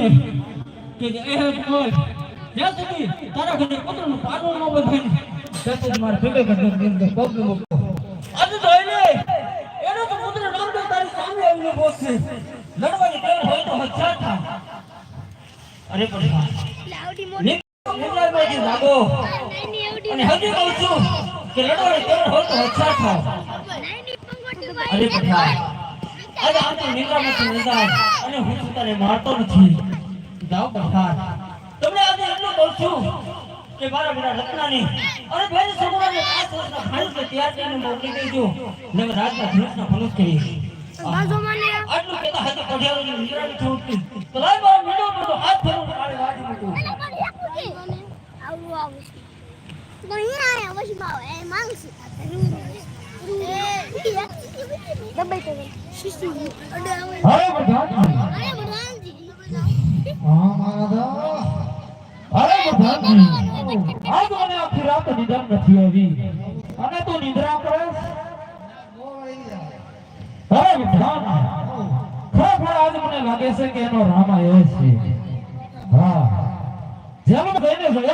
ને કે એ બોલ જ્યાં સુધી તારા ઘરે પુત્રનું પાનું ન બંધાય ત્યાં સુધી મારે ભેગા કરતા ની અંદર પગ ન આજે તો એને એનો તો પુત્ર નામદેવ તારી સામે આવીને બોલશે લડવાની ટેવ હોય તો હજાર થા અરે પણ હા. જાગો અને હજી કહું છું કે લડવાની ટેવ હોય તો હજાર થાવ અરે પણ હા. આજે તો નિંદ્રામાંથી નિંદ્રા અને હું તને મારતો નથી. જાઓ બહાર. તમને આજે એટલું કહું છું કે મારા બેટા રત્નાની અને બેન સગુણાને પાંચ વર્ષના ભાઈ કે તૈયાર કરીને મોકલી દેજો ને હું રાજના ધનુષના ફલુસ કરીશ આટલું કહેતા હાથે કઢિયાળોની નિંદ્રાની છૂટતી તો લાય મારો મીંડો બધો હાથ ફરું કાળે વાજી મૂકું અરે પ્રધાનજી હા મહારાજા અરે પ્રધાનજી આજ મને આખી રાત નિદાન નથી આવી અને તું નિદ્રા કરે અરે પ્રધાન ખરેખર આજ મને લાગે છે કે એનો રામ આવ્યો છે હા જેમ જઈને જોયા